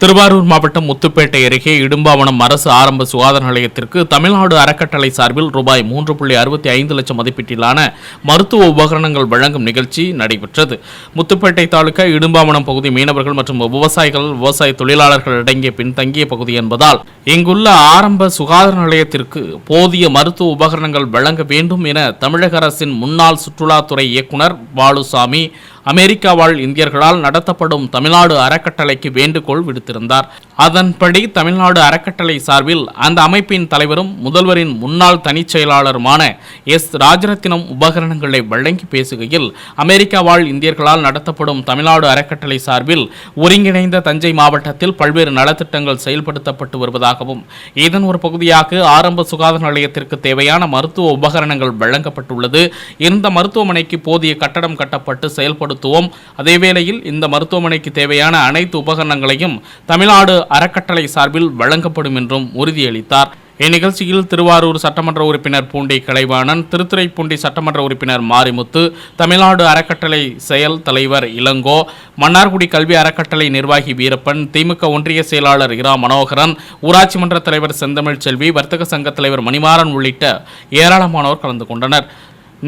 திருவாரூர் மாவட்டம் முத்துப்பேட்டை அருகே இடும்பாவனம் அரசு ஆரம்ப சுகாதார நிலையத்திற்கு தமிழ்நாடு அறக்கட்டளை சார்பில் ரூபாய் மூன்று புள்ளி அறுபத்தி ஐந்து லட்சம் மதிப்பீட்டிலான மருத்துவ உபகரணங்கள் வழங்கும் நிகழ்ச்சி நடைபெற்றது. முத்துப்பேட்டை தாலுகா இடும்பாவனம் பகுதி மீனவர்கள் மற்றும் விவசாயிகள் விவசாய தொழிலாளர்கள் அடங்கிய பின்தங்கிய பகுதி என்பதால் இங்குள்ள ஆரம்ப சுகாதார நிலையத்திற்கு போதிய மருத்துவ உபகரணங்கள் வழங்க வேண்டும் என தமிழக அரசின் முன்னாள் சுற்றுலாத்துறை இயக்குனர் பாலுசாமி அமெரிக்கா வாழ் இந்தியர்களால் நடத்தப்படும் தமிழ்நாடு அறக்கட்டளைக்கு வேண்டுகோள் விடுத்திருந்தார். அதன்படி தமிழ்நாடு அறக்கட்டளை சார்பில் அந்த அமைப்பின் தலைவரும் முதல்வரின் முன்னாள் தனிச் செயலாளருமான எஸ். ராஜரத்தினம் உபகரணங்களை வழங்கி பேசுகையில் அமெரிக்கா வாழ் இந்தியர்களால் நடத்தப்படும் தமிழ்நாடு அறக்கட்டளை சார்பில் ஒருங்கிணைந்த தஞ்சை மாவட்டத்தில் பல்வேறு நலத்திட்டங்கள் செயல்படுத்தப்பட்டு வருவதாகவும் இதன் ஒரு பகுதியாக ஆரம்ப சுகாதார நிலையத்திற்கு தேவையான மருத்துவ உபகரணங்கள் வழங்கப்பட்டுள்ளது. இந்த மருத்துவமனைக்கு போதிய கட்டடம் கட்டப்பட்டு செயல்படும் செயல்படுத்துவோம் அதேவேளையில் இந்த மருத்துவமனைக்கு தேவையான அனைத்து உபகரணங்களையும் தமிழ்நாடு அறக்கட்டளை சார்பில் வழங்கப்படும் என்றும் உறுதியளித்தார். இந்நிகழ்ச்சியில் திருவாரூர் சட்டமன்ற உறுப்பினர் பூண்டி கலைவாணன் திருத்துறைப்பூண்டி சட்டமன்ற உறுப்பினர் மாரிமுத்து தமிழ்நாடு அறக்கட்டளை செயல் தலைவர் இளங்கோ மன்னார்குடி கல்வி அறக்கட்டளை நிர்வாகி வீரப்பன் திமுக ஒன்றிய செயலாளர் இரா மனோகரன் ஊராட்சி மன்ற தலைவர் செந்தமிழ் செல்வி வர்த்தக சங்க தலைவர் மணிமாறன் உள்ளிட்ட ஏராளமானோர் கலந்து கொண்டனர்.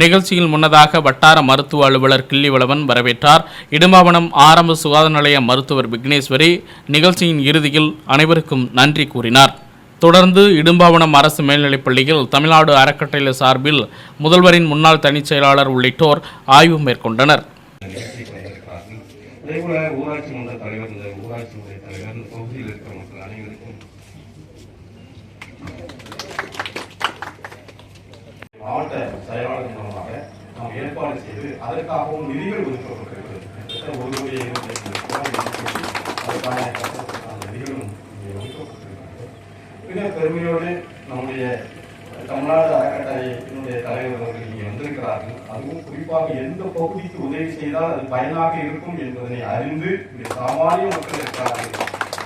நிகழ்ச்சியில் முன்னதாக வட்டார மருத்துவ அலுவலர் கிள்ளிவளவன் வரவேற்றார். இடும்பாவனம் ஆரம்ப சுகாதார நிலைய மருத்துவர் விக்னேஸ்வரி நிகழ்ச்சியின் இறுதியில் அனைவருக்கும் நன்றி கூறினார். தொடர்ந்து இடும்பாவனம் அரசு மேல்நிலைப் பள்ளியில் தமிழ்நாடு அறக்கட்டளை சார்பில் முதல்வரின் முன்னாள் தனிச் செயலாளர் உள்ளிட்டோர் ஆய்வு மேற்கொண்டனர். ஊராட்சி மன்ற தலைவர் ஊராட்சி தலைவர் பகுதியில் இருக்கிற மக்கள் அனைவருக்கும் மாவட்ட செயலாளர் மூலமாக நாம் ஏற்பாடு செய்து அதற்காகவும் நிதிகள் ஒதுக்கப்பட்டிருக்கிறது. ஒரு கோடி அதற்கான நிதிகளும் ஒதுக்கப்பட்டிருக்கிறது. மிக பெருமையோடு நம்முடைய தமிழ்நாடு அறக்கட்டளையினுடைய தலைவர் அவர்கள் இங்கே வந்திருக்கிறார்கள். அதுவும் குறிப்பாக எந்த பகுதிக்கு உதவி செய்தால் அது பயனாக இருக்கும் என்பதனை அறிந்து இங்கே சாமானிய மக்கள் இருக்கிறார்கள்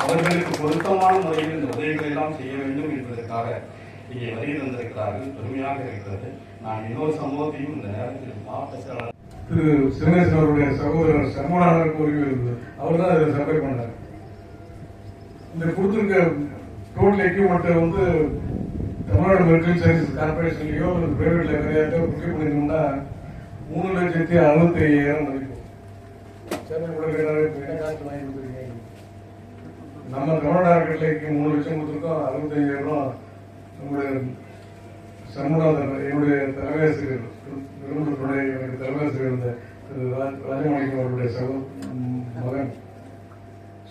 அவர்களுக்கு பொருத்தமான முறையில் இந்த உதவிகளை எல்லாம் செய்ய வேண்டும் என்பதற்காக இங்கே வருகை தந்திருக்கிறார்கள். பெருமையாக இருக்கிறது. நான் இன்னொரு சம்பவத்தையும் இந்த நேரத்தில் மாவட்ட செயலாளர் திரு சிவனேசன் அவருடைய சகோதரர் சர்மநாதனுக்கு கோரிக்கை இருந்தது அவர் தான் இதை சப்ளை பண்ணார். இந்த கொடுத்துருக்க டோட்டல் எக்யூப்மெண்ட்டை வந்து தமிழ்நாடு மெடிக்கல் சர்வீஸ் கார்பரேஷன்லையோ அல்லது பிரைவேட் லைப்ரரியாக்கோ புக்கிங் பண்ணிருந்தோம்னா மூணு லட்சத்தி அறுபத்தி ஐயாயிரம் மதிக்கும் சென்னை கூட காசு வாங்கி கொடுத்துருக்கீங்க நம்ம தமிழ்நாடு கட்டளைக்கு மூணு லட்சம் கொடுத்துருக்கோம் அறுபத்தி ஐயாயிரம் ரூபா நம்முடைய சண்முகாதன் என்னுடைய தலைமையாசிரியர் நிறுவனத்துடைய எனக்கு தலைமையாசிரியர் இருந்த திரு ரா- ராஜமாணிக்கம் அவருடைய சகோ மகன்.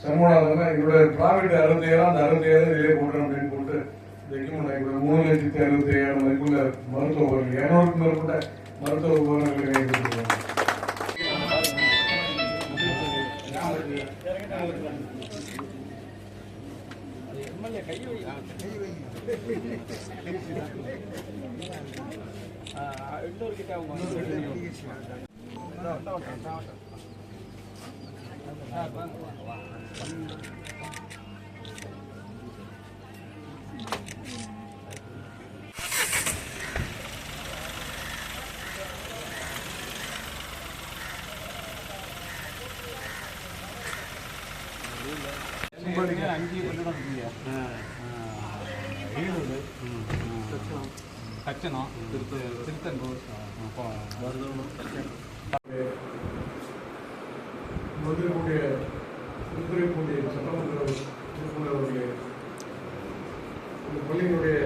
சண்முகாதன் என்னுடைய ப்ராஃபிட் அறுபத்தாயிரம் அந்த அறுபத்தாயிரம் இதிலே போடுறேன் அப்படின்னு போட்டு இந்த எக்யூப்மெண்ட் மூணு லட்சத்தி அறுபத்தி ஐயாயிரம் மதிப்புள்ள மருத்துவ உபகரணங்கள் இரநூறுக்கும் மேற்பட்ட மருத்துவ உபகரணங்களை வாங்கி ஈரோடு தச்சனம் திருத்த திருத்தெங்கூர் மதுரைக்குடைய மதுரைக்குடைய சட்டமன்ற உறுப்பினருடைய பள்ளியினுடைய